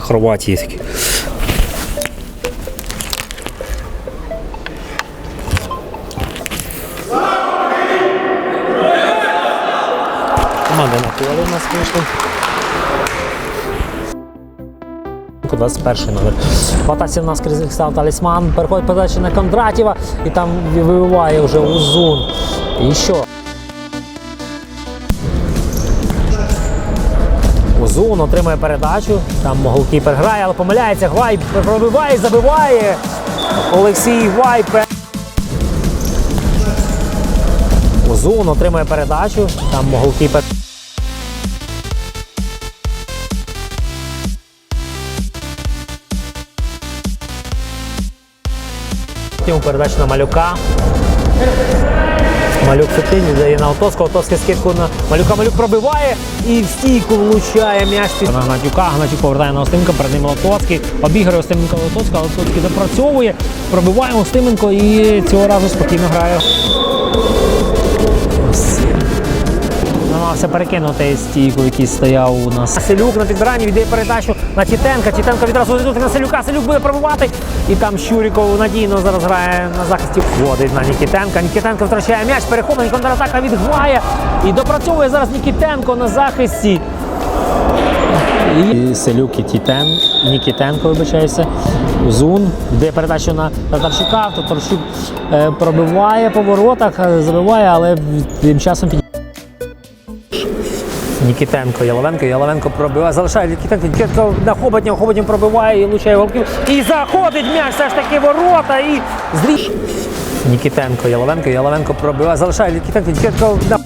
на Хорватії. Команда на поле у нас вийшла. 21 номер. В атаці нас став талісман, переходить передача на Кондратєва і там вибиває вже Узун. І що? Узун отримує передачу, там голкіпер грає, але помиляється. Гвай пробиває, забиває. Олексій Гвай. пе- отримує передачу, там голкіпер. Передачу на малюка. Малюк фіктивний, віддає на Отоску, Отоски скидку на малюка. Малюк пробиває і в стійку влучає м'яч під на Гнатюка. Гнатюк повертає на Остименко, перед ним Лотоцький. Обіграє Остименко Лотоцька, Лотоцький допрацьовує, пробиває Остименко і цього разу спокійно грає. Намагався перекинути стійку, який стояв у нас. Селюк на підбиранні віддає передачу на Тітенка. Тітенко відразу на Селюка. Селюк буде пробивати. І там Щуріков надійно зараз грає на захисті. Вводить на Нікітенка. Нікітенко втрачає м'яч, перехоплення, контратака від. І допрацьовує зараз Нікітенко на захисті. І Селюк і Тітен, Нікітенко, вибачаюся. Зун йде передачу на Татарчука. Татарчук е, пробиває по воротах, е, забиває, але тим часом під. Нікітенко, Яловенко, Яловенко пробиває, залишає Нікітенко, Нікітенко на Хоботнів, Хоботнів пробиває і влучає голків. І заходить м'яч, все ж таки ворота і зріж. Нікітенко, Яловенко, Яловенко пробиває, залишає Нікітенко, Нікітенко на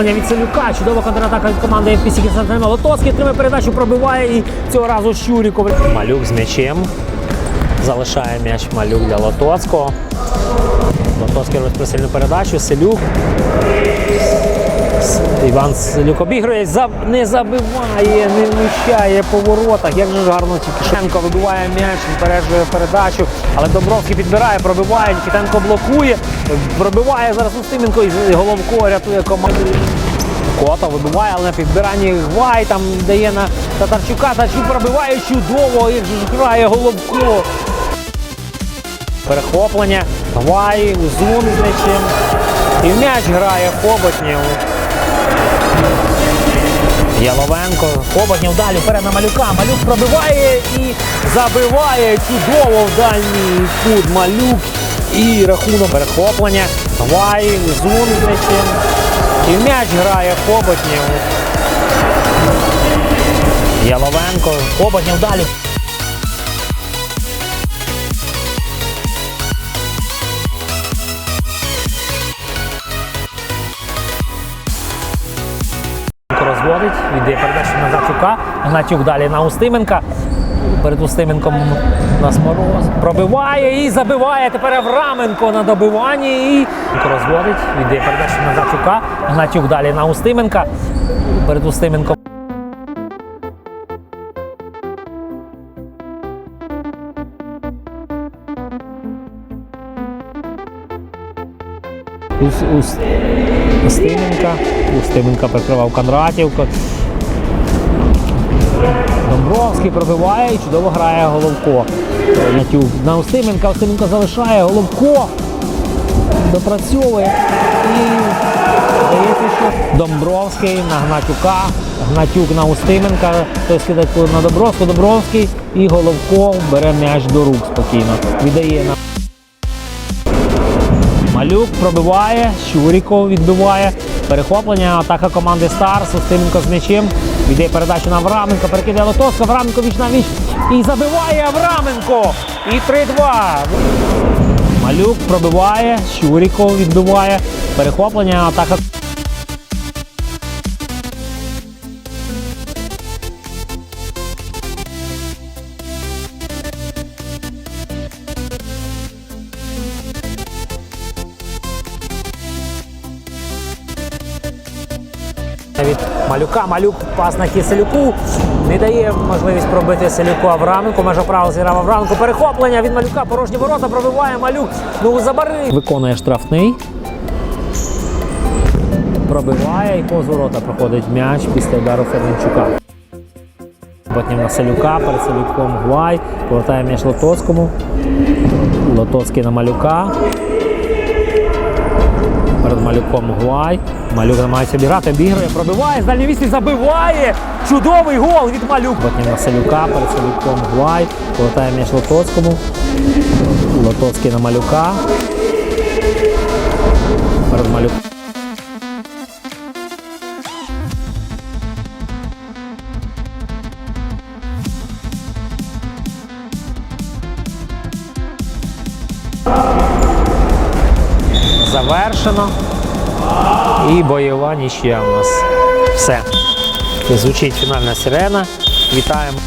Перехоплення від Селюка, чудова контратака від команди FPC Константина Лотоцький отримує передачу, пробиває і цього разу Щуріков. Малюк з м'ячем. Залишає м'яч малюк для Лотоцького. Лотоцький робить присильну передачу. Селюк. Іван Селюк обігрує, не забиває, не влучає по воротах. Як же гарно Нікітенко вибиває м'яч, збережує передачу, але Добровський підбирає, пробиває, Нікітенко блокує, пробиває зараз Устименко і Головко рятує команду. Кота вибиває, але на підбиранні Гвай там дає на Татарчука. Татарчук пробиває чудово, як же грає Головко. Перехоплення, Гвай, Узун з м'ячем. І м'яч грає Хоботнєв. Яловенко, Хоботнєв далі вперед на малюка. Малюк пробиває і забиває чудово в дальній кут малюк. І рахунок перехоплення. Гвай, Узун з м'ячем. І м'яч грає Хоботнів. Яловенко, Хоботнєв далі. Розводить, віддає передача на Гнатюка. Гнатюк далі на Устименка. Перед Устименком у мороз. Пробиває і забиває. Тепер Авраменко на добиванні. І розводить, віддає передача на Гнатюка. Гнатюк далі на Устименка. Перед Устименком. Устименка. Устименка прикривав Кондратівко. Домбровський пробиває і чудово грає Головко. На Устименка. Устименко залишає Головко. Допрацьовує. І здається, що Домбровський на Гнатюка. Гнатюк на Устименка. Той скидає на Добровського. Добровський і Головко бере м'яч до рук спокійно. Віддає на. Малюк пробиває, Щуріков відбиває. Перехоплення, атака команди Старс. Устименко з м'ячем. Йде передачу на Авраменко, перекидає Лотоска, Авраменко віч на віч. І забиває Авраменко. І 3-2. Малюк пробиває, Щуріков відбиває. Перехоплення, атака. Від Малюка, малюк пас на хід Не дає можливість пробити Селюку Авраменко. Межа право зіграв Авраменко. Перехоплення від малюка. Порожні ворота пробиває малюк. Ну забари. Виконує штрафний. Пробиває і повз ворота проходить м'яч після удару Ферменчука. Потім на Селюка, перед Селюком Гвай. Повертає м'яч Лотоцькому. Лотоцький на малюка. Перед малюком Гуай. Малюк намагається обіграти, обігрує, пробиває, з дальньої вісі забиває. Чудовий гол від малюк. Потім на Селюка, перед Селюком Гуай. Повертає м'яч Лотоцькому. Лотоцький на малюка. Перед малюком. Завершено. І бойова нічия у нас. Все. Звучить фінальна сирена. Вітаємо.